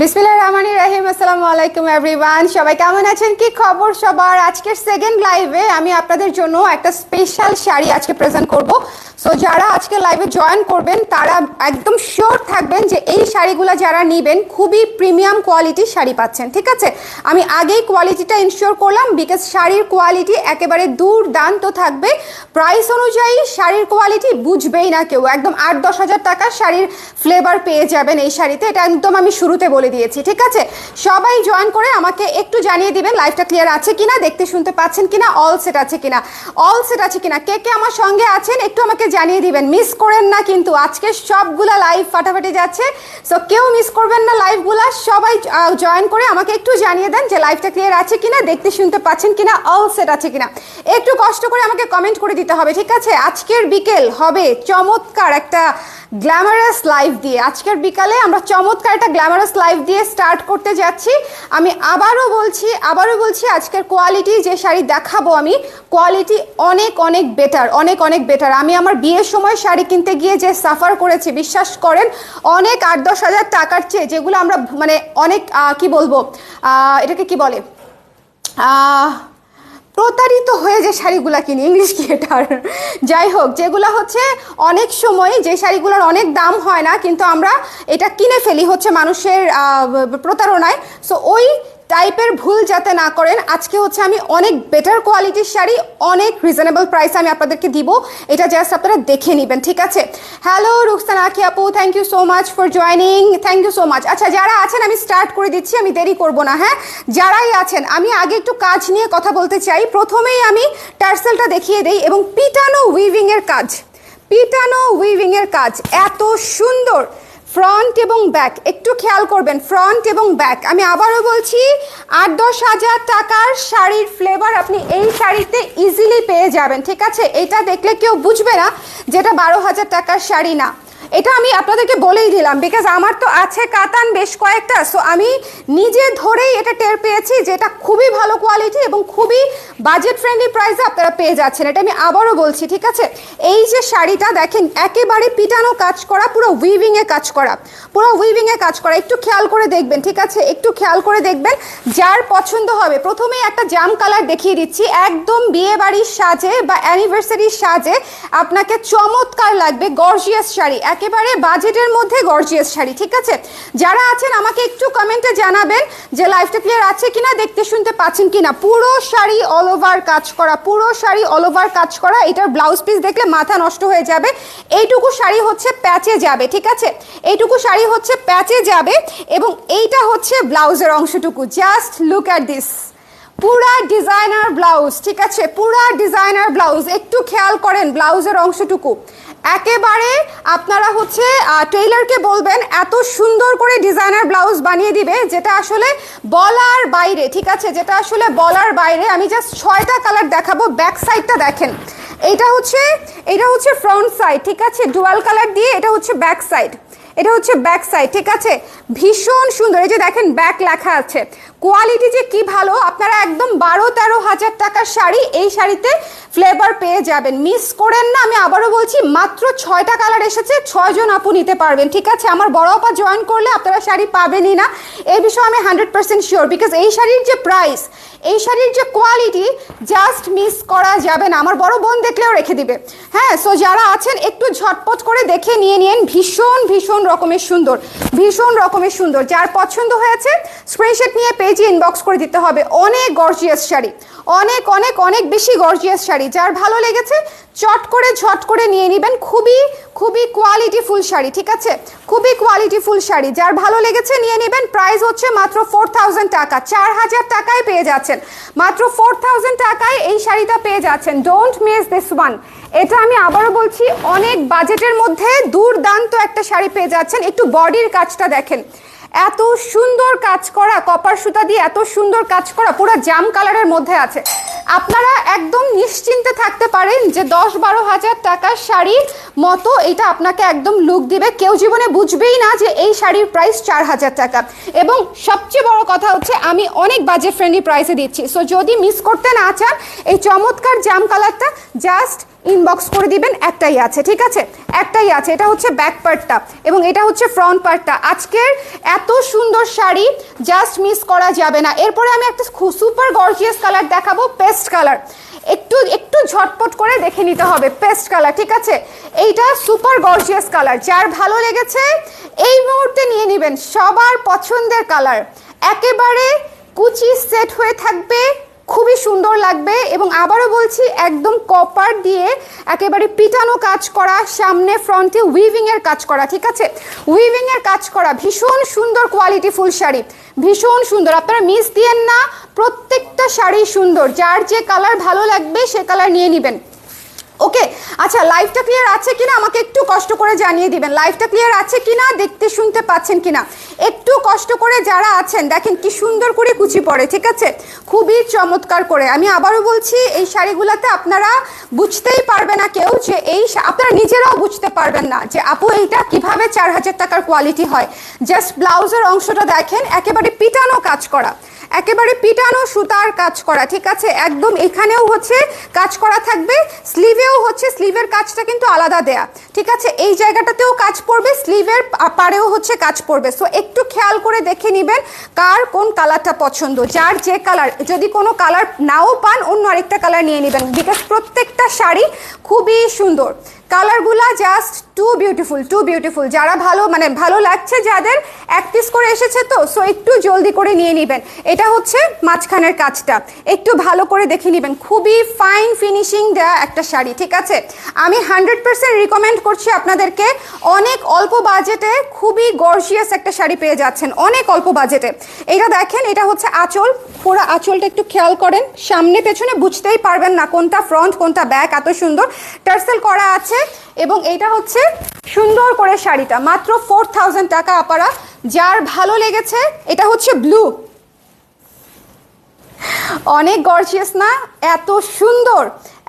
বিসমিল্লাহ রহমানির রাহিম, আসসালামু আলাইকুম এভরিওয়ান সবাই কেমন আছেন? কি খবর সবার? আজকের সেকেন্ড লাইভে আমি আপনাদের জন্য একটা স্পেশাল শাড়ি আজকে প্রেজেন্ট করব। সো যারা আজকে লাইভে জয়েন করবেন, তারা একদম শিওর থাকবেন যে এই শাড়িগুলো যারা নেবেন, খুবই প্রিমিয়াম কোয়ালিটির শাড়ি পাচ্ছেন, ঠিক আছে? আমি আগেই কোয়ালিটিটা ইনশিওর করলাম বিকজ শাড়ির কোয়ালিটি একেবারে দুর্দান্ত থাকবে। প্রাইস অনুযায়ী শাড়ির কোয়ালিটি বুঝবেই না কেউ। একদম আট দশ হাজার টাকার শাড়ির ফ্লেভার পেয়ে যাবেন এই শাড়িতে। এটা একদম আমি শুরুতে বলে দিয়েছি, ঠিক আছে? সবাই জয়েন করে আমাকে একটু জানিয়ে দিবেন লাইফটা ক্লিয়ার আছে কিনা, দেখতে শুনতে পাচ্ছেন কিনা অল সেট আছে কিনা। অল সেট আছে কিনা। কে কে আমার সঙ্গে আছেন, একটু আমাকে জানিয়ে দিবেন। মিস করেন না কিন্তু আজকে সবগুলা লাইভ ফাটাফাটি যাচ্ছে। সো কেউ মিস করবেন না লাইভগুলা সবাই জয়েন করে আমাকে একটু জানিয়ে দেন যে লাইভটা ক্লিয়ার আছে কিনা, দেখতে শুনতে পাচ্ছেন কিনা অল সেট আছে কিনা। একটু কষ্ট করে আমাকে কমেন্ট করে দিতে হবে, ঠিক আছে? আজকের বিকেল হবে চমৎকার একটা গ্ল্যামারাস লাইভ দিয়ে। আজকের বিকালে আমরা চমৎকার একটা গ্ল্যামারাস লাইভ দিয়ে স্টার্ট করতে যাচ্ছি। আমি আবারও বলছি আবারও বলছি, আজকের কোয়ালিটি যে শাড়ি দেখাবো আমি কোয়ালিটি অনেক অনেক বেটার অনেক অনেক বেটার আমি আমার বিয়ের সময় শাড়ি কিনতে গিয়ে যে সাফার করেছি, বিশ্বাস করেন, অনেক আট দশ হাজার টাকার চেয়ে যেগুলো আমরা মানে অনেক কি বলব এটাকে কি বলে প্রতারিত হয়ে যে শাড়িগুলো কিনি, ইংলিশ কি যাই হোক, যেগুলো হচ্ছে অনেক সময় যে শাড়িগুলোর অনেক দাম হয় না, কিন্তু আমরা এটা কিনে ফেলি হচ্ছে মানুষের প্রতারণায়। সো ওই টাইপের ভুল যাতে না করেন, আজকে হচ্ছে আমি অনেক বেটার কোয়ালিটির শাড়ি, অনেক রিজনেবল প্রাইসে আমি আপনাদেরকে দিব। এটা জাস্ট আপনারা দেখে নেবেন, ঠিক আছে? হ্যালো রুকসানা আখি আপু thank you so much for joining thank you so much আচ্ছা যারা আছেন, আমি স্টার্ট করে দিচ্ছি, আমি দেরি করব না হ্যাঁ? যারাই আছেন, আমি আগে একটু কাজ নিয়ে কথা বলতে চাই। প্রথমেই আমি টার্সেলটা দেখিয়ে দেই এবং পিটানো উইভিংয়ের কাজ, পিটানো উইভিংয়ের কাজ, এত সুন্দর! ফ্রন্ট এবং ব্যাক একটু খেয়াল করবেন ফ্রন্ট এবং ব্যাক আমি আবারও বলছি, আট দশ হাজার টাকার শাড়ির ফ্লেভার আপনি এই শাড়িতে ইজিলি পেয়ে যাবেন, ঠিক আছে? এটা দেখলে কেউ বুঝবে না যেটা বারো হাজার টাকার শাড়ি না। এটা আমি আপনাদেরকে বলেই দিলাম বিকজ আমার তো আছে কাতান বেশ কয়েকটা সো আমি নিজে ধরেই এটা টের পেয়েছি যে এটা খুবই ভালো কোয়ালিটি এবং খুবই বাজেট ফ্রেন্ডলি প্রাইসে আপনারা পেয়ে যাচ্ছেন। এটা আমি আবারও বলছি, ঠিক আছে? এই যে শাড়িটা দেখেন, একেবারে পিটানো কাজ করা, পুরো উইভিংয়ে কাজ করা, পুরো উইভিংয়ে কাজ করা। একটু খেয়াল করে দেখবেন, ঠিক আছে? একটু খেয়াল করে দেখবেন, যার পছন্দ হবে। প্রথমেই একটা জাম কালার দেখিয়ে দিচ্ছি, একদম বিয়ে বাড়ির সাজে বা অ্যানিভার্সারির সাজে আপনাকে চমৎকার লাগবে গর্জিয়াস শাড়ি একেবারে বাজেটের মধ্যে গর্জিয়াস শাড়ি, ঠিক আছে? যারা আছেন, আমাকে একটু কমেন্টে জানাবেন যে লাইফটা ক্লিয়ার আছে কিনা, দেখতে শুনতে পাচ্ছেন কিনা। পুরো শাড়ি অল ওভার কাজ করা, পুরো শাড়ি অল ওভার কাজ করা, এটার ব্লাউজ পিস দেখলে মাথা নষ্ট হয়ে যাবে। এইটুকু শাড়ি হচ্ছে প্যাচে যাবে, ঠিক আছে? এইটুকু শাড়ি হচ্ছে প্যাচে যাবে এবং এইটা হচ্ছে ব্লাউজের অংশটুকু। জাস্ট লুক অ্যাট দিস পুরা ডিজাইনার ব্লাউজ, ঠিক আছে? পুরা ডিজাইনার ব্লাউজ, একটু খেয়াল করেন ব্লাউজের অংশটুকু। একেবারে আপনারা হচ্ছে টেইলারকে বলবেন, এত সুন্দর করে ডিজাইনার ব্লাউজ বানিয়ে দিবে, যেটা আসলে বলার বাইরে, ঠিক আছে? যেটা আসলে বলার বাইরে, আমি জাস্ট ছয়টা কালার দেখাবো ব্যাক সাইডটা দেখেন। এটা হচ্ছে এটা হচ্ছে ফ্রন্ট সাইড ঠিক আছে? ডুয়াল কালার দিয়ে এটা হচ্ছে ব্যাক সাইড এটা হচ্ছে ব্যাক সাইড ঠিক আছে? ভীষণ সুন্দর, এই যে দেখেন ব্যাক লেখা আছে। কোয়ালিটি যে কি ভালো, আপনারা একদম বারো তেরো হাজার টাকার শাড়ি এই শাড়িতে ফ্লেভার পেয়ে যাবেন। মিস করেন না, আমি আবারও বলছি, মাত্র ছয়টা কালার এসেছে, ছয়জন আপু নিতে পারবেন, ঠিক আছে? আমার বড় আপা জয়েন করলে আপনারা শাড়ি পাবেনই না। এই বিষয়ে আমি হান্ড্রেড পার্সেন্ট শিওর বিকজ এই শাড়ির যে প্রাইস এই শাড়ির যে কোয়ালিটি জাস্ট মিস করা যাবে না। আমার বড় বোন দেখলেও রেখে দিবে। হ্যাঁ সো যারা আছেন, একটু ঝটপট করে দেখে নিয়ে নিন, ভীষণ ভীষণ রকমের সুন্দর, ভীষণ রকমের সুন্দর। যার পছন্দ হয়েছে স্ক্রিনশট নিয়ে পেজে ইনবক্স করে দিতে হবে অনেক গর্জিয়াস শাড়ি। অনেক অনেক অনেক বেশি গর্জিয়াস শাড়ি। যার ভালো লেগেছে, চট করে, ঝট করে নিয়ে নেবেন। খুবই খুবই কোয়ালিটি ফুল শাড়ি, ঠিক আছে? খুবই কোয়ালিটি ফুল শাড়ি। যার ভালো লেগেছে, নিয়ে নেবেন। প্রাইস হচ্ছে মাত্র ফোর থাউজেন্ড টাকা। চার হাজার টাকায় পেয়ে যাচ্ছেন। মাত্র ফোর থাউজেন্ড টাকায় এই শাড়িটা পেয়ে যাচ্ছেন। ডোন্ট মিস দিস ওয়ান এটা আমি আবারও বলছি, অনেক বাজেটের মধ্যে দুর্দান্ত একটা শাড়ি পেয়ে যাচ্ছেন। একটু বডির কাজটা দেখেন। এত সুন্দর কাজ করা, কপার সুতা দিয়ে এত সুন্দর কাজ করা, পুরো জাম কালারের মধ্যে আছে। আপনারা একদম নিশ্চিন্তে থাকতে পারেন যে দশ বারো হাজার টাকার শাড়ির মতো এটা আপনাকে একদম লুক দিবে। কেউ জীবনে বুঝবেই না যে এই শাড়ির প্রাইস চার হাজার টাকা। এবং সবচেয়ে বড় কথা হচ্ছে, আমি অনেক বাজেট ফ্রেন্ডলি প্রাইসে দিচ্ছি। সো যদি মিস করতে না চান, এই চমৎকার জাম কালারটা জাস্ট ইনবক্স করে দিবেন, একটাই আছে, ঠিক আছে? একটাই আছে, এটা হচ্ছে ব্যাক পার্টটা এবং এটা হচ্ছে ফ্রন্ট পার্টটা আজকের এত সুন্দর শাড়ি জাস্ট মিস করা যাবে না। এরপরে আমি একটা সুপার গর্জিয়াস কালার দেখাবো পেস্ট কালার একটু একটু ঝটপট করে দেখে নিতে হবে পেস্ট কালার ঠিক আছে? এইটা সুপার গর্জিয়াস কালার যার ভালো লেগেছে, এই মুহূর্তে নিয়ে নেবেন সবার পছন্দের কালার একেবারে কুচি সেট হয়ে থাকবে। খুবই সুন্দর লাগবে এবং আবারও বলছি, একদম কপার দিয়ে একেবারে পিটানো কাজ করা, সামনে ফ্রন্টে উইভিংয়ের কাজ করা, ঠিক আছে? উইভিংয়ের কাজ করা, ভীষণ সুন্দর কোয়ালিটি ফুল শাড়ি, ভীষণ সুন্দর। আপনারা মিস দিয়েন না, প্রত্যেকটা শাড়ি সুন্দর, যার যে কালার ভালো লাগবে সে কালার নিয়ে নেবেন। ওকে আচ্ছা লাইভটা ক্লিয়ার আছে কিনা? আমাকে একটু কষ্ট করে জানিয়ে দিবেন। লাইভটা ক্লিয়ার আছে কিনা? দেখতে, শুনতে পাচ্ছেন কিনা? একটু কষ্ট করে যারা আছেন, দেখেন কি সুন্দর করে কুচি পড়ে, ঠিক আছে? খুবই চমৎকার করে। আমি আবারও বলছি, এই শাড়িগুলোতে আপনারা বুঝতেই পারবে না কেউ যে এই আপনারা নিজেরাও বুঝতে পারবেন না যে, আপু, এইটা কীভাবে চার হাজার টাকার কোয়ালিটি হয়? জাস্ট ব্লাউজের অংশটা দেখেন, একেবারে পিটানো কাজ করা। একেবারে পিটানো সুতার কাজ করা, ঠিক আছে? একদম এখানেও হচ্ছে কাজ করা থাকবে স্লিভেও হচ্ছে স্লিভের কাজটা কিন্তু আলাদা দেয়া, ঠিক আছে? এই জায়গাটাতেও কাজ পড়বে স্লিভের পাড়েও হচ্ছে কাজ পড়বে। সো একটু খেয়াল করে দেখে নেবেন কার কোন কালারটা পছন্দ, যার যে কালার। যদি কোনো কালার নাও পান, অন্য আরেকটা কালার নিয়ে নেবেন বিকজ প্রত্যেকটা শাড়ি খুবই সুন্দর। কালারগুলা just too beautiful too beautiful যারা ভালো মানে ভালো লাগছে যাদের, এক পিস করে এসেছে তো সো একটু জলদি করে নিয়ে নেবেন। এটা হচ্ছে মাঝখানের কাজটা। একটু ভালো করে দেখে নেবেন। খুবই ফাইন ফিনিশিং দেওয়া একটা শাড়ি, ঠিক আছে? আমি হান্ড্রেড পার্সেন্ট রিকমেন্ড করছি আপনাদেরকে, অনেক অল্প বাজেটে খুবই গর্জিয়াস একটা শাড়ি পেয়ে যাচ্ছেন। অনেক অল্প বাজেটে এটা দেখেন, এটা হচ্ছে আঁচল। পুরো আঁচলটা একটু খেয়াল করেন। সামনে, পেছনে বুঝতেই পারবেন না কোনটা ফ্রন্ট কোনটা ব্যাক এত সুন্দর। টার্সেল করা আছে এবং এটা হচ্ছে সুন্দর করে শাড়িটা। মাত্র ফোর টাকা আপারা। যার ভালো লেগেছে, এটা হচ্ছে ব্লু অনেক গর্জিয়াস না? এত সুন্দর।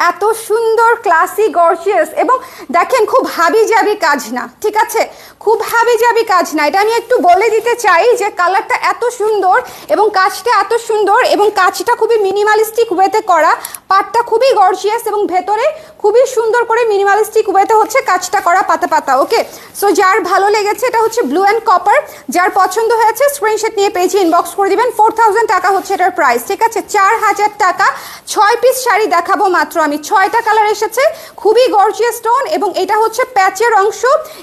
এত সুন্দর ক্লাসি গর্জিয়াস এবং দেখেন খুব হাবি জাবি কাজ না ঠিক আছে? খুব হাবি জাবি কাজ না এটা আমি একটু বলে দিতে চাই যে কালারটা এত সুন্দর এবং কাজটা এত সুন্দর এবং কাজটা খুবই মিনিমালিস্টিক ওয়েতে করা। পাটটা খুবই গর্জিয়াস এবং ভেতরে খুবই সুন্দর করে মিনিমালিস্টিক ওয়েতে হচ্ছে কাজটা করা পাতা পাতা ওকে সো যার ভালো লেগেছে এটা হচ্ছে ব্লু অ্যান্ড কপার যার পছন্দ হয়েছে স্ক্রিনশট নিয়ে পেজে ইনবক্স করে দিবেন। ফোর টাকা হচ্ছে এটার প্রাইস ঠিক আছে? চার হাজার টাকা। ছয় পিস শাড়ি দেখাবো মাত্র আমি। ছয়টা কালার এসেছে, খুবই গর্জিয়াস স্টোন এবং এটা হচ্ছে প্যাচের অংশ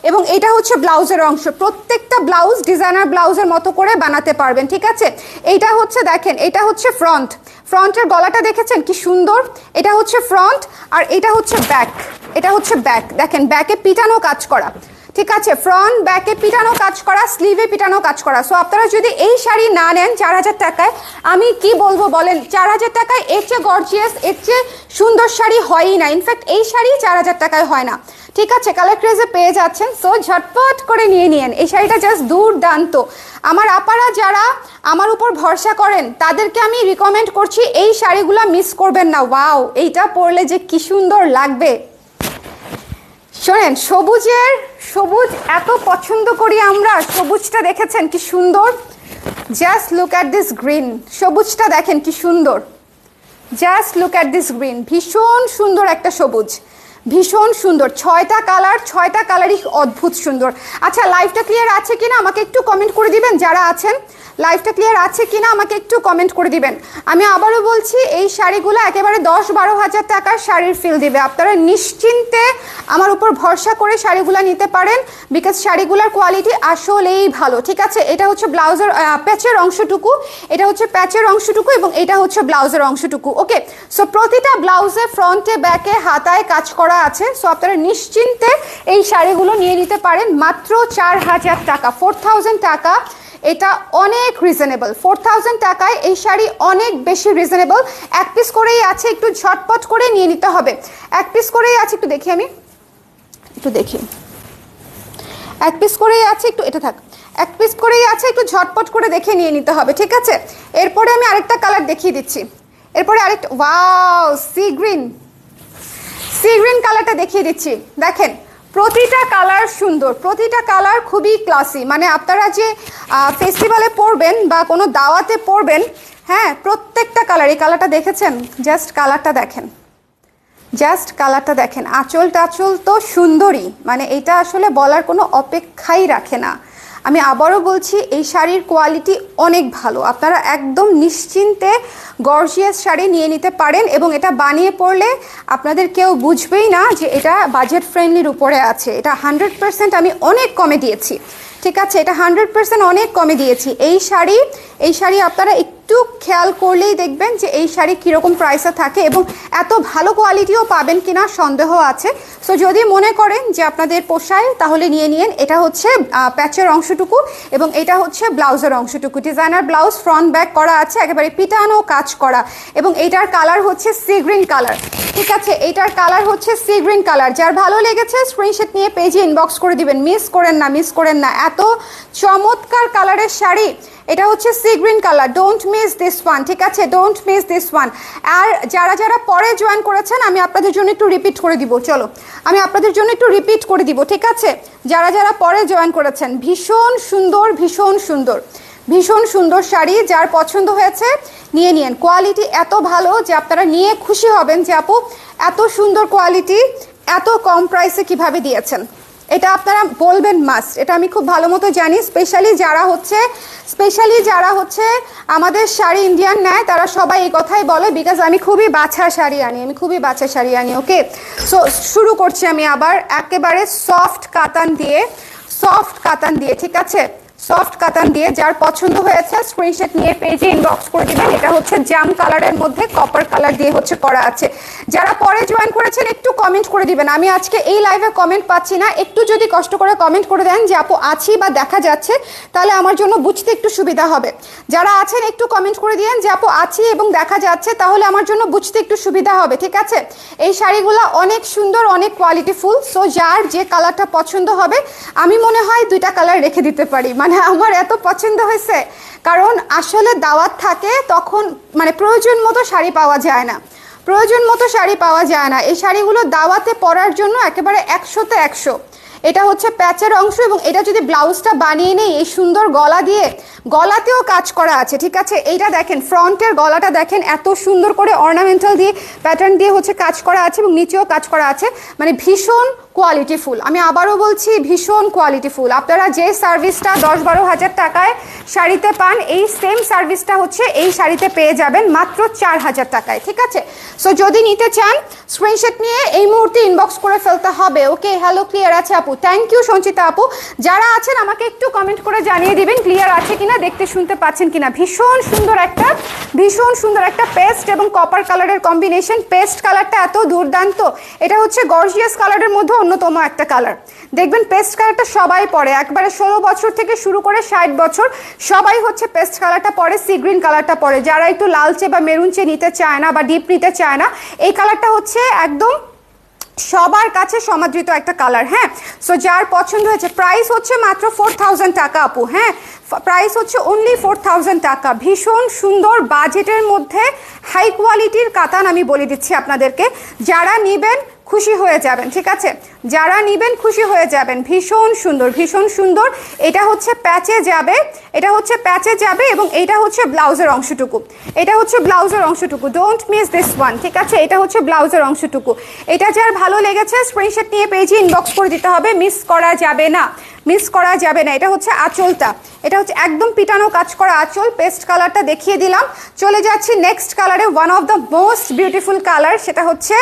এবং এটা হচ্ছে ব্লাউজের অংশ। প্রত্যেকটা ব্লাউজ ডিজাইনার ব্লাউজের মতো করে বানাতে পারবেন, ঠিক আছে? এইটা হচ্ছে দেখেন, এটা হচ্ছে ফ্রন্ট ফ্রন্টের গলাটা দেখেছেন কি সুন্দর? এটা হচ্ছে ফ্রন্ট আর এটা হচ্ছে ব্যাক এটা হচ্ছে ব্যাক দেখেন ব্যাকে পিটানো কাজ করা। ঠিক আছে ফ্রন্ট ব্যাকে পিটানো কাজ করা স্লিভে পিটানো কাজ করা। সো আপনারা যদি এই শাড়ি না নেন চার হাজার টাকায়, আমি কি বলব বলেন, চার হাজার টাকায় এর চেয়ে গর্জিয়াস এর চেয়ে সুন্দর শাড়ি হয়ই না। ইনফ্যাক্ট এই শাড়ি চার হাজার টাকায় হয় না। ঠিক আছে কালার ক্রেজে পেয়ে যাচ্ছেন সো ঝটপট করে নিয়ে নিয়েন। এই শাড়িটা জাস্ট দুর্দান্ত। আমার আপারা যারা আমার উপর ভরসা করেন, তাদেরকে আমি রিকমেন্ড করছি, এই শাড়িগুলো মিস করবেন না। ওয়াও এইটা পরলে যে কি সুন্দর লাগবে। শোনেন, সবুজের, সবুজ এত পছন্দ করি আমরা, সবুজটা দেখেছেন কি সুন্দর? Just look at this green সবুজটা দেখেন কি সুন্দর। Just look at this green ভীষণ সুন্দর একটা সবুজ। ভীষণ সুন্দর। ছয়টা কালার ছয়টা কালারই অদ্ভুত সুন্দর। আচ্ছা লাইভটা ক্লিয়ার আছে কিনা আমাকে একটু কমেন্ট করে দিবেন, যারা আছেন? লাইভটা ক্লিয়ার আছে কিনা আমাকে একটু কমেন্ট করে দিবেন। আমি আবারও বলছি, এই শাড়িগুলো একেবারে দশ বারো হাজার টাকার শাড়ির ফিল দিবে। আপনারা নিশ্চিন্তে আমার উপর ভরসা করে শাড়িগুলো নিতে পারেন বিকজ শাড়িগুলোর কোয়ালিটি আসলেই ভালো, ঠিক আছে? এটা হচ্ছে ব্লাউজের প্যাচের অংশটুকু, এটা হচ্ছে প্যাচের অংশটুকু এবং এটা হচ্ছে ব্লাউজের অংশটুকু ওকে সো প্রতিটা ব্লাউজে ফ্রন্টে ব্যাকে হাতায় কাজ করা আছে সো আপনারা নিশ্চিন্তে এই শাড়িগুলো নিয়ে নিতে পারেন। মাত্র চার হাজার টাকা ফোর টাকা। এটা অনেক রিজনেবল ফোর থাউজেন্ড টাকায় এই শাড়ি অনেক বেশি রিজনেবল এক পিস করেই আছে, একটু ঝটপট করে নিয়ে নিতে হবে। এক পিস করেই আছে, একটু দেখি আমি। একটু দেখি। এক পিস করেই আছে, একটু এটা থাক। এক পিস করেই আছে, একটু ঝটপট করে দেখে নিয়ে নিতে হবে, ঠিক আছে? এরপরে আমি আরেকটা কালার দেখিয়ে দিচ্ছি। এরপরে আরেকটা wow sea green sea green কালারটা দেখিয়ে দিচ্ছি। দেখেন, প্রতিটা কালার সুন্দর, প্রতিটা কালার খুবই ক্লাসি মানে আপনারা যে ফেস্টিভ্যালে পরবেন বা কোনো দাওয়াতে পরবেন হ্যাঁ প্রত্যেকটা কালার এই কালারটা দেখেছেন? জাস্ট কালারটা দেখেন। জাস্ট কালারটা দেখেন। আঁচল টাচল তো সুন্দরী মানে এটা আসলে বলার কোনো অপেক্ষাই রাখে না। আমি আবারও বলছি, এই শাড়ির কোয়ালিটি অনেক ভালো। আপনারা একদম নিশ্চিন্তে গর্জিয়াস শাড়ি নিয়ে নিতে পারেন এবং এটা বানিয়ে পড়লে আপনাদের কেউ বুঝবেই না যে এটা বাজেট ফ্রেন্ডলির উপরে আছে। এটা হান্ড্রেড পার্সেন্ট আমি অনেক কমে দিয়েছি। ঠিক আছে, এটা হান্ড্রেড পার্সেন্ট অনেক কমে দিয়েছি। এই শাড়ি এই শাড়ি আপনারা একটু খেয়াল করলেই দেখবেন যে এই শাড়ি কীরকম প্রাইসে থাকে এবং এত ভালো কোয়ালিটিও পাবেন কিনা সন্দেহ আছে। সো যদি মনে করেন যে আপনাদের পোষায় তাহলে নিয়ে নিন। এটা হচ্ছে প্যাচের অংশটুকু এবং এটা হচ্ছে ব্লাউজের অংশটুকু। ডিজাইনার ব্লাউজ ফ্রন্ট ব্যাক করা আছে, একেবারে পিটানো কাজ করা এবং এইটার কালার হচ্ছে সি গ্রিন কালার ঠিক আছে এইটার কালার হচ্ছে সি গ্রিন কালার যার ভালো লেগেছে স্ক্রিনশট নিয়ে পেজে ইনবক্স করে দিবেন। মিস করেন না মিস করেন না। এত চমৎকার কালারের শাড়ি। এটা হচ্ছে sea green colour don't miss this one ঠিক আছে? ডোন্ট মিস দিস ওয়ান আর যারা যারা পরে জয়েন করেছেন, আমি আপনাদের জন্য একটু রিপিট করে দিব। চলো, আমি আপনাদের জন্য একটু রিপিট করে দিব, ঠিক আছে? যারা যারা পরে জয়েন করেছেন, ভীষণ সুন্দর ভীষণ সুন্দর। ভীষণ সুন্দর শাড়ি, যার পছন্দ হয়েছে, নিয়ে নিন কোয়ালিটি এত ভালো যে আপনারা নিয়ে খুশি হবেন যে আপু, এত সুন্দর কোয়ালিটি এত কম প্রাইসে কীভাবে দিয়েছেন। এটা আপনারা বলবেন মাস্ট এটা আমি খুব ভালো মতো জানি স্পেশালি যারা হচ্ছে স্পেশালি যারা হচ্ছে আমাদের শাড়ি ইন্ডিয়ান নেয়, তারা সবাই এই কথাই বলে বিকজ আমি খুবই বাছা শাড়ি আনি, আমি খুবই বাছা শাড়ি আনি ওকে সো শুরু করছি আমি আবার, একেবারে সফট কাতান দিয়ে সফট কাতান দিয়ে, ঠিক আছে? সফট কাতান দিয়ে যার পছন্দ হয়েছে স্ক্রিনশট নিয়ে পেজে ইনবক্স করে দিবেন। এটা হচ্ছে জাম কালারের মধ্যে কপার কালার দিয়ে হচ্ছে করা আছে। যারা পরে জয়েন করেছেন, একটু কমেন্ট করে দিবেন। আমি আজকে এই লাইভে কমেন্ট পাচ্ছি না। একটু যদি কষ্ট করে কমেন্ট করে দেন যে, আপু, আছি বা দেখা যাচ্ছে, তাহলে আমার জন্য বুঝতে একটু সুবিধা হবে। যারা আছেন, একটু কমেন্ট করে দিয়েন যে, আপু, আছি এবং দেখা যাচ্ছে, তাহলে আমার জন্য বুঝতে একটু সুবিধা হবে, ঠিক আছে? এই শাড়িগুলো অনেক সুন্দর, অনেক কোয়ালিটিফুল সো যার যে কালারটা পছন্দ হবে, আমি মনে হয় দুইটা কালার রেখে দিতে পারি। মানে আমার এত পছন্দ হয়েছে। কারণ আসলে দাওয়াত থাকে, তখন মানে প্রয়োজন মতো শাড়ি পাওয়া যায় না। প্রয়োজন মতো শাড়ি পাওয়া যায় না। এই শাড়িগুলো দাওয়াতে পরার জন্য একেবারে একশোতে একশো। এটা হচ্ছে প্যাচের অংশ এবং এটা যদি ব্লাউজটা বানিয়ে নেই, এই সুন্দর গলা দিয়ে, গলাতেও কাজ করা আছে, ঠিক আছে? এইটা দেখেন, ফ্রন্টের গলাটা দেখেন, এত সুন্দর করে অর্নামেন্টাল দিয়ে প্যাটার্ন দিয়ে হচ্ছে কাজ করা আছে এবং নিচেও কাজ করা আছে। মানে ভীষণ কোয়ালিটিফুল আমি আবারও বলছি, ভীষণ কোয়ালিটিফুল আপনারা যে সার্ভিসটা দশ বারো হাজার টাকায় শাড়িতে পান, এই সেম সার্ভিসটা হচ্ছে এই শাড়িতে পেয়ে যাবেন মাত্র চার হাজার টাকায়, ঠিক আছে? সো যদি নিতে চান স্ক্রিনশট নিয়ে এই মুহূর্তে ইনবক্স করে ফেলতে হবে। ওকে হ্যালো ক্লিয়ার আছে আপু? থ্যাংক ইউ সঞ্চিতা আপু। যারা আছেন, আমাকে একটু কমেন্ট করে জানিয়ে দিবেন ক্লিয়ার আছে কিনা, দেখতে শুনতে পাচ্ছেন কিনা। ভীষণ সুন্দর একটা, ভীষণ সুন্দর একটা পেস্ট এবং কপার কালারের কম্বিনেশন পেস্ট কালারটা এত দুর্দান্ত। এটা হচ্ছে গর্জিয়াস কালারের মধ্যে অন্যতম একটা কালার দেখবেন পেস্ট কালারটা সবাই পরে। একবারে ষোলো বছর থেকে শুরু করে ষাট বছর সবাই হচ্ছে পেস্ট কালারটা পরে সি গ্রিন কালারটা পরে। যারা একটু লালচে বা মেরুনচে নিতে চায় না বা ডিপ নিতে চায় না, এই কালারটা হচ্ছে একদম সবার কাছে সমাদৃত একটা কালার হ্যাঁ? সো যার পছন্দ হয়েছে প্রাইস হচ্ছে মাত্র ফোর থাউজেন্ড টাকা আপু হ্যাঁ? প্রাইস হচ্ছে অনলি ফোর থাউজেন্ড টাকা। ভীষণ সুন্দর বাজেটের মধ্যে হাই কোয়ালিটির কাতান আমি বলে দিচ্ছি আপনাদেরকে। যারা নেবেন খুশি হয়ে যাবেন, ঠিক আছে? যারা নেবেন খুশি হয়ে যাবেন। ভীষণ সুন্দর ভীষণ সুন্দর। এটা হচ্ছে প্যাচে যাবে, এটা হচ্ছে প্যাচে যাবে এবং এটা হচ্ছে ব্লাউজের অংশটুকু। এটা হচ্ছে ব্লাউজের অংশটুকু। ডোন্ট মিস দিস ওয়ান ঠিক আছে? এটা হচ্ছে ব্লাউজের অংশটুকু। এটা যার ভালো লেগেছে স্ক্রিনশট নিয়ে পেজে ইনবক্স করে দিতে হবে মিস করা যাবে না। মিস করা যাবে না। এটা হচ্ছে আঁচলটা। এটা হচ্ছে একদম পিটানো কাজ করা আঁচল। পেস্ট কালারটা দেখিয়ে দিলাম। চলে যাচ্ছি নেক্সট কালারে one of the most beautiful colour সেটা হচ্ছে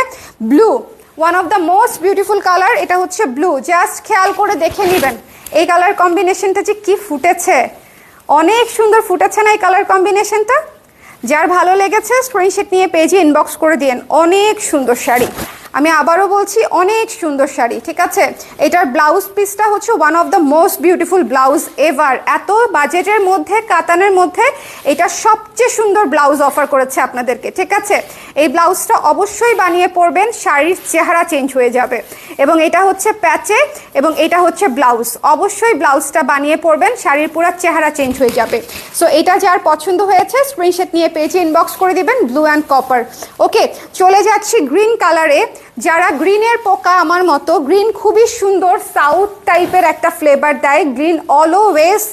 blue one of the most beautiful colour এটা হচ্ছে ব্লু জাস্ট খেয়াল করে দেখে নেবেন। এই কালার কম্বিনেশনটা যে কি ফুটেছে। অনেক সুন্দর ফুটেছে না এই কালার কম্বিনেশনটা যার ভালো লেগেছে স্ক্রিনশট নিয়ে পেজে ইনবক্স করে দিন অনেক সুন্দর শাড়ি। আমি আবারও বলছি, অনেক সুন্দর শাড়ি, ঠিক আছে? এটার ব্লাউজ পিসটা হচ্ছে one of the most beautiful blouse ever এত বাজেটের মধ্যে, কাতানের মধ্যে এটা সবচেয়ে সুন্দর ব্লাউজ অফার করেছে আপনাদেরকে, ঠিক আছে? এই ব্লাউজটা অবশ্যই বানিয়ে পরবেন, শাড়ির চেহারা চেঞ্জ হয়ে যাবে। এবং এটা হচ্ছে প্যাচে, এবং এটা হচ্ছে ব্লাউজ অবশ্যই ব্লাউজটা বানিয়ে পরবেন, শাড়ির পুরো চেহারা চেঞ্জ হয়ে যাবে। সো এটা যার পছন্দ হয়েছে স্ক্রিনশট নিয়ে পেজে ইনবক্স করে দিবেন ব্লু অ্যান্ড কপার ওকে চলে যাচ্ছি গ্রিন কালারে যারা গ্রিনের পোকা আমার মতো গ্রিন খুবই সুন্দর সাউথ টাইপের একটা ফ্লেভার দেয়। Green always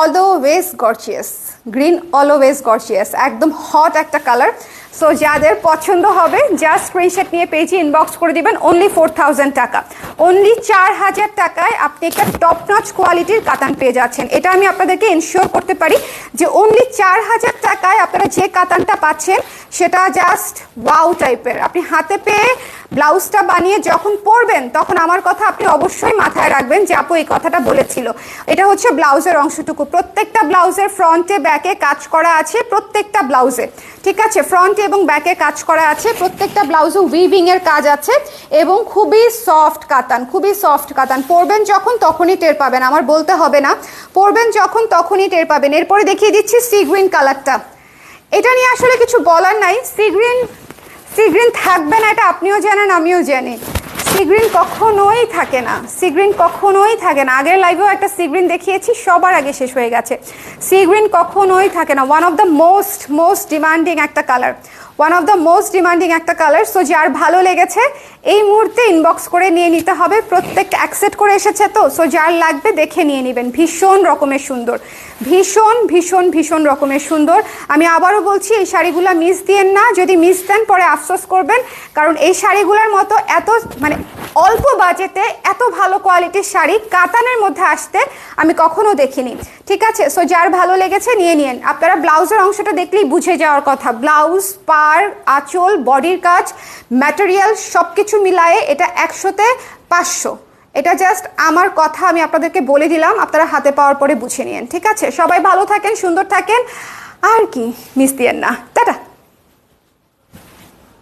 always gorgeous green always gorgeous একদম হট একটা কালার সো যাদের পছন্দ হবে জাস্ট স্ক্রিনশট নিয়ে পেজে ইনবক্স করে দিবেন অনলি ফোর থাউজেন্ড টাকা। অনলি চার হাজার টাকায় আপনি একটা টপ নচ কোয়ালিটির কাতান পেয়ে যাচ্ছেন। এটা আমি আপনাদেরকে ইনশিওর করতে পারি যে অনলি চার হাজার টাকায় আপনারা যে কাতানটা পাচ্ছেন, সেটা জাস্ট ওয়াও টাইপের আপনি হাতে পেয়ে ব্লাউজটা বানিয়ে যখন পরবেন, তখন আমার কথা আপনি অবশ্যই মাথায় রাখবেন যে আপু এই কথাটা বলেছিল। এটা হচ্ছে ব্লাউজের অংশটুকু। প্রত্যেকটা ব্লাউজের ফ্রন্টে ব্যাকে কাজ করা আছে প্রত্যেকটা ব্লাউজে। ঠিক আছে? ফ্রন্টে এবং ব্যাকে কাজ করা আছে প্রত্যেকটা ব্লাউজে উইভিং এর কাজ আছে এবং খুবই সফট কাতান, খুবই সফট কাতান। পরবেন যখন, তখনই টের পাবেন। আমার বলতে হবে না। পরবেন যখন, তখনই টের পাবেন। এরপরে দেখিয়ে দিচ্ছি সি গ্রিন কালারটা এটা নিয়ে আসলে কিছু বলার নাই। সি গ্রিন সি গ্রিন থাকবে না এটা আপনিও জানেন, আমিও জানি। সিগ্রিন কখনোই থাকে না। সিগ্রিন কখনোই থাকে না। আগের লাইভেও একটা সিগ্রিন দেখিয়েছি, সবার আগে শেষ হয়ে গেছে। সিগ্রিন কখনোই থাকে না। One of the most most demanding একটা colour one of the most demanding একটা কালার সো যার ভালো লেগেছে, এই মুহূর্তে ইনবক্স করে নিয়ে নিতে হবে। প্রত্যেকটা অ্যাকসেপ্ট করে এসেছে তো সো যার লাগবে দেখে নিয়ে নেবেন। ভীষণ রকমের সুন্দর। ভীষণ ভীষণ ভীষণ রকমের সুন্দর। আমি আবারও বলছি, এই শাড়িগুলো মিস দিয়েন না। যদি মিস দেন, পরে আফসোস করবেন। কারণ এই শাড়িগুলোর মতো এত মানে অল্প বাজেটে এত ভালো কোয়ালিটির শাড়ি কাতানের মধ্যে আসতে আমি কখনো দেখিনি। ঠিক আছে? সো যার ভালো লেগেছে, নিয়ে নিন আপনারা ব্লাউজের অংশটা দেখলেই বুঝে যাওয়ার কথা। ব্লাউজ পার আঁচল, বডির কাজ ম্যাটেরিয়াল সব কিছু মিলায়ে এটা একশোতে পাঁচশো। এটা জাস্ট আমার কথা, আমি আপনাদেরকে বলে দিলাম, আপনারা হাতে পাওয়ার পরে বুঝে নিন ঠিক আছে? সবাই ভালো থাকেন, সুন্দর থাকেন। আর কি, মিস দিয়েন না। টাটা!